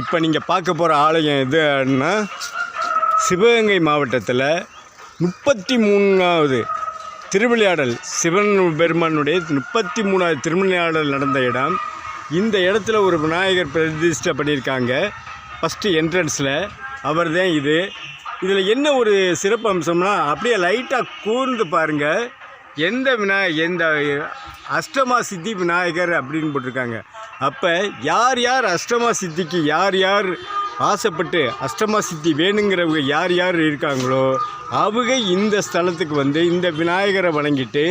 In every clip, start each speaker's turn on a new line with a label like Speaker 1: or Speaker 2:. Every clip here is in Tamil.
Speaker 1: இப்போ நீங்கள் பார்க்க போகிற ஆலயம் எதுன்னா சிவகங்கை மாவட்டத்தில் முப்பத்தி மூணாவது திருவிளையாடல் சிவன் பெருமானுடைய முப்பத்தி மூணாவது திருவிளையாடல் நடந்த இடம். இந்த இடத்துல ஒரு விநாயகர் பிரதிஷ்டை பண்ணியிருக்காங்க. ஃபஸ்ட்டு என்ட்ரன்ஸில் அவர் தான் இது. இதில் என்ன ஒரு சிறப்பு அம்சம்னா அப்படியே லைட்டாக கூர்ந்து பாருங்கள் எந்த விநாய எந்த அஷ்டமா சித்தி விநாயகர் அப்படின்னு போட்டிருக்காங்க. அப்போ யார் யார் அஷ்டமா சித்திக்கு யார் யார் ஆசைப்பட்டு அஷ்டமா சித்தி வேணுங்கிறவங்க யார் யார் இருக்காங்களோ அவங்க இந்த ஸ்தலத்துக்கு வந்து இந்த விநாயகரை வணங்கிட்டு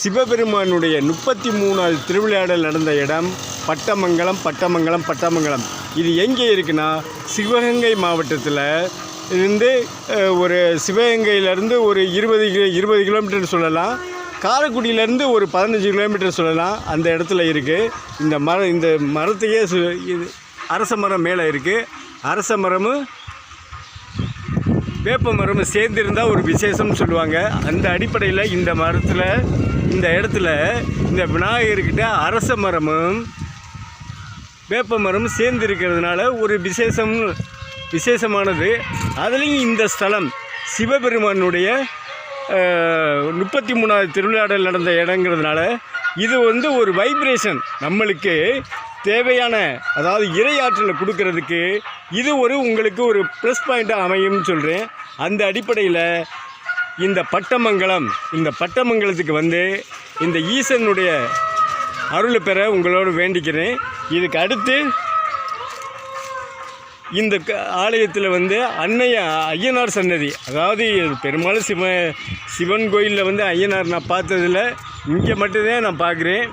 Speaker 1: சிவபெருமானுடைய முப்பத்தி மூணாவது திருவிளையாடல் நடந்த இடம் பட்டமங்கலம் பட்டமங்கலம் பட்டமங்கலம். இது எங்கே இருக்குன்னா சிவகங்கை மாவட்டத்தில் இருந்து ஒரு சிவகங்கையிலேருந்து ஒரு இருபது இருபது கிலோமீட்டர் சொல்லலாம். காரைக்குடியிலேருந்து ஒரு பதினஞ்சு கிலோமீட்டர் சொல்லலாம் அந்த இடத்துல இருக்குது இந்த மரம் இந்த மரத்தையே சு இது அரச மரம் மேலே இருக்குது அரச மரமும் வேப்ப மரமும் சேர்ந்திருந்தால் ஒரு விசேஷம்னு சொல்லுவாங்க. அந்த அடிப்படையில் இந்த மரத்தில் இந்த இடத்துல இந்த விநாயகர்கிட்ட அரச மரமும் வேப்ப மரமும் சேர்ந்து இருக்கிறதுனால ஒரு விசேஷம் விசேஷமானது. அதுலேயும் இந்த ஸ்தலம் சிவபெருமானுடைய முப்பத்தி மூணாவது திருவிழாடல் நடந்த இடங்கிறதுனால இது வந்து ஒரு வைப்ரேஷன் நம்மளுக்கு தேவையான அதாவது இரையாற்றலை கொடுக்கறதுக்கு இது ஒரு உங்களுக்கு ஒரு ப்ளஸ் பாயிண்ட்டாக அமையும்னு சொல்கிறேன் அந்த அடிப்படையில் இந்த பட்டமங்கலம் இந்த பட்டமங்கலத்துக்கு வந்து இந்த ஈசனுடைய அருளை பெற உங்களோடு வேண்டிக்கிறேன். இதுக்கு அடுத்து இந்த ஆலயத்தில் வந்து அன்னைய ஐயனார் சன்னதி. அதாவது பெரும்பாலும் சிவ சிவன் கோயிலில் வந்து ஐயனார் நான் பார்த்ததில்ல. இங்கே மட்டும்தான் நான் பார்க்குறேன்.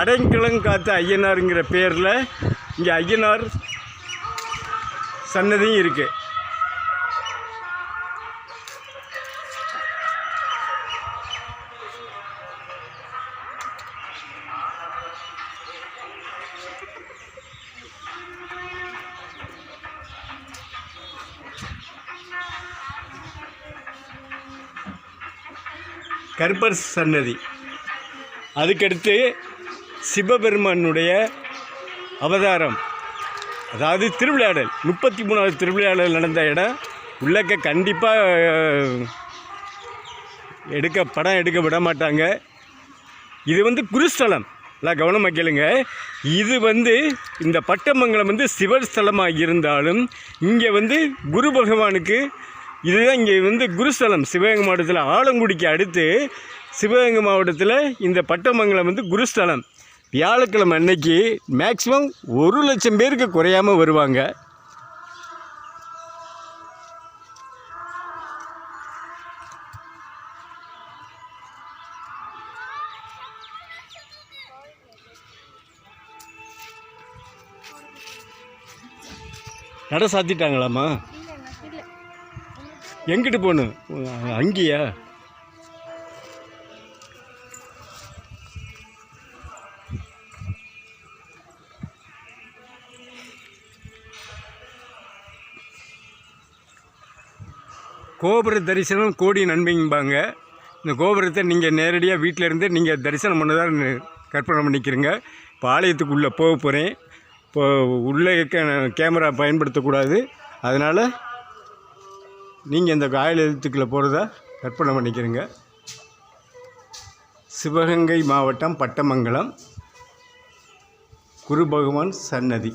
Speaker 1: அடைக்கலங்காத்த ஐயனாருங்கிற பேரில் இங்கே ஐயனார் சன்னதியும் இருக்குது கருப்பர் சன்னதி. அதுக்கடுத்து சிவபெருமானுடைய அவதாரம். அதாவது திருவிளையாடல் முப்பத்தி மூணாவது திருவிளையாடல் நடந்த இடம். உள்ளக்க கண்டிப்பாக எடுக்க படம் எடுக்க விட மாட்டாங்க. இது வந்து குருஸ்தலம். எல்லாம் கவனமாக கேளுங்க. இது வந்து இந்த பட்டமங்கலம் வந்து சிவர் ஸ்தலமாக இருந்தாலும் இங்கே வந்து குரு பகவானுக்கு இதுதான் இங்கே வந்து குருஸ்தலம் சிவகங்கை மாவட்டத்தில் ஆலங்குடிக்கு அடுத்து சிவகங்கை மாவட்டத்தில் இந்த பட்டமங்கலம் வந்து குருஸ்தலம் வியாழக்கிழமை அன்னைக்கு மேக்ஸிமம் ஒரு லட்சம் பேருக்கு குறையாமல் வருவாங்க. நட சாத்திட்டாங்களாம்மா? எங்கிட்டு போகணும் அங்கேயா? கோபுர தரிசனம் கோடி நன்மைம்பாங்க. இந்த கோபுரத்தை நீங்கள் நேரடியாக வீட்டிலேருந்து நீங்கள் தரிசனம் பண்ணதான் கற்பனை பண்ணிக்கிறீங்க. இப்போ ஆலயத்துக்குள்ளே போக போகிறேன் இப்போ உள்ளே கே- கேமரா பயன்படுத்தக்கூடாது. அதனால் நீங்கள் இந்த ஆலயத்துக்குள்ளே போகிறதா கற்பனை பண்ணிக்கிறீங்க. சிவகங்கை மாவட்டம் பட்டமங்கலம் குரு பகவான் சன்னதி.